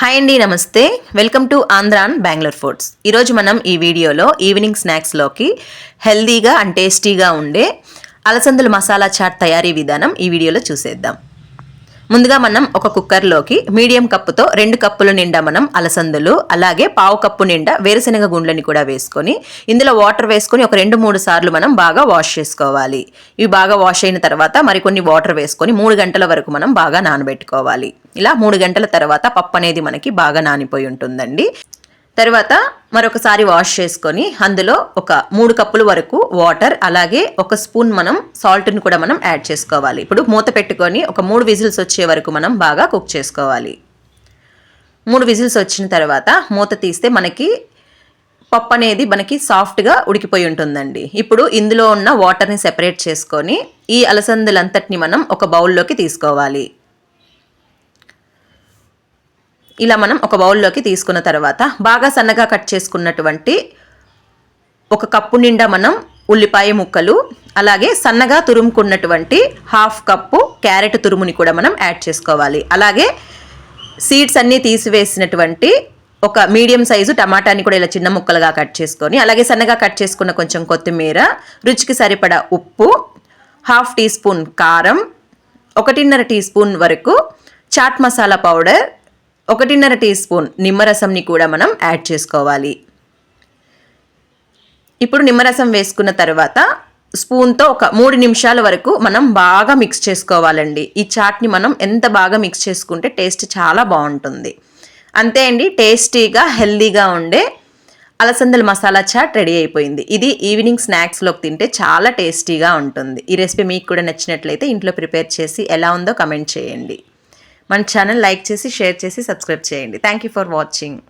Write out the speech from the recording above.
Hi అండి నమస్తే. Welcome to Andhran Bengaluru Foods ఈరోజు మనం ఈ వీడియోలో ఈవినింగ్ స్నాక్స్లోకి హెల్దీగా అండ్ టేస్టీగా ఉండే అలసందుల మసాలా చాట్ తయారీ విధానం ఈ వీడియోలో చూసేద్దాం. ముందుగా మనం ఒక కుక్కర్లోకి మీడియం కప్పుతో రెండు కప్పుల నిండా మనం అలసందులు అలాగే పావు కప్పు నిండా వేరుశనగ గుండ్లని కూడా వేసుకొని ఇందులో వాటర్ వేసుకొని ఒక రెండు మూడు సార్లు మనం బాగా వాష్ చేసుకోవాలి. ఇవి బాగా వాష్ అయిన తర్వాత మరికొన్ని వాటర్ వేసుకొని మూడు గంటల వరకు మనం బాగా నానబెట్టుకోవాలి. ఇలా మూడు గంటల తర్వాత పప్పు అనేది మనకి బాగా నానిపోయి ఉంటుందండి. తర్వాత మరొకసారి వాష్ చేసుకొని అందులో ఒక మూడు కప్పుల వరకు వాటర్ అలాగే ఒక స్పూన్ మనం సాల్ట్ని కూడా మనం యాడ్ చేసుకోవాలి. ఇప్పుడు మూత పెట్టుకొని ఒక మూడు విజిల్స్ వచ్చే వరకు మనం బాగా కుక్ చేసుకోవాలి. మూడు విజిల్స్ వచ్చిన తర్వాత మూత తీస్తే మనకి పప్పు అనేది మనకి సాఫ్ట్గా ఉడికిపోయి ఉంటుందండి. ఇప్పుడు ఇందులో ఉన్న వాటర్ని సెపరేట్ చేసుకొని ఈ అలసందులంతటిని మనం ఒక బౌల్లోకి తీసుకోవాలి. ఇలా మనం ఒక బౌల్లోకి తీసుకున్న తర్వాత బాగా సన్నగా కట్ చేసుకున్నటువంటి ఒక కప్పు నిండా మనం ఉల్లిపాయ ముక్కలు అలాగే సన్నగా తురుముకున్నటువంటి హాఫ్ కప్పు క్యారెట్ తురుముని కూడా మనం యాడ్ చేసుకోవాలి. అలాగే సీడ్స్ అన్నీ తీసివేసినటువంటి ఒక మీడియం సైజు టమాటాని కూడా ఇలా చిన్న ముక్కలుగా కట్ చేసుకొని అలాగే సన్నగా కట్ చేసుకున్న కొంచెం కొత్తిమీర రుచికి సరిపడా ఉప్పు హాఫ్ టీ స్పూన్ కారం ఒకటిన్నర టీ స్పూన్ వరకు చాట్ మసాలా పౌడర్ ఒకటిన్నర టీ స్పూన్ నిమ్మరసంని కూడా మనం యాడ్ చేసుకోవాలి. ఇప్పుడు నిమ్మరసం వేసుకున్న తర్వాత స్పూన్తో ఒక మూడు నిమిషాల వరకు మనం బాగా మిక్స్ చేసుకోవాలండి. ఈ చాట్ని మనం ఎంత బాగా మిక్స్ చేసుకుంటే టేస్ట్ చాలా బాగుంటుంది. అంతే అండి టేస్టీగా హెల్దీగా ఉండే అలసందల మసాలా చాట్ రెడీ అయిపోయింది. ఇది ఈవినింగ్ స్నాక్స్లోకి తింటే చాలా టేస్టీగా ఉంటుంది. ఈ రెసిపీ మీకు కూడా నచ్చినట్లయితే ఇంట్లో ప్రిపేర్ చేసి ఎలా ఉందో కమెంట్ చేయండి. మన ఛానల్ లైక్ చేసి షేర్ చేసి సబ్స్క్రైబ్ చేయండి. Thank you for watching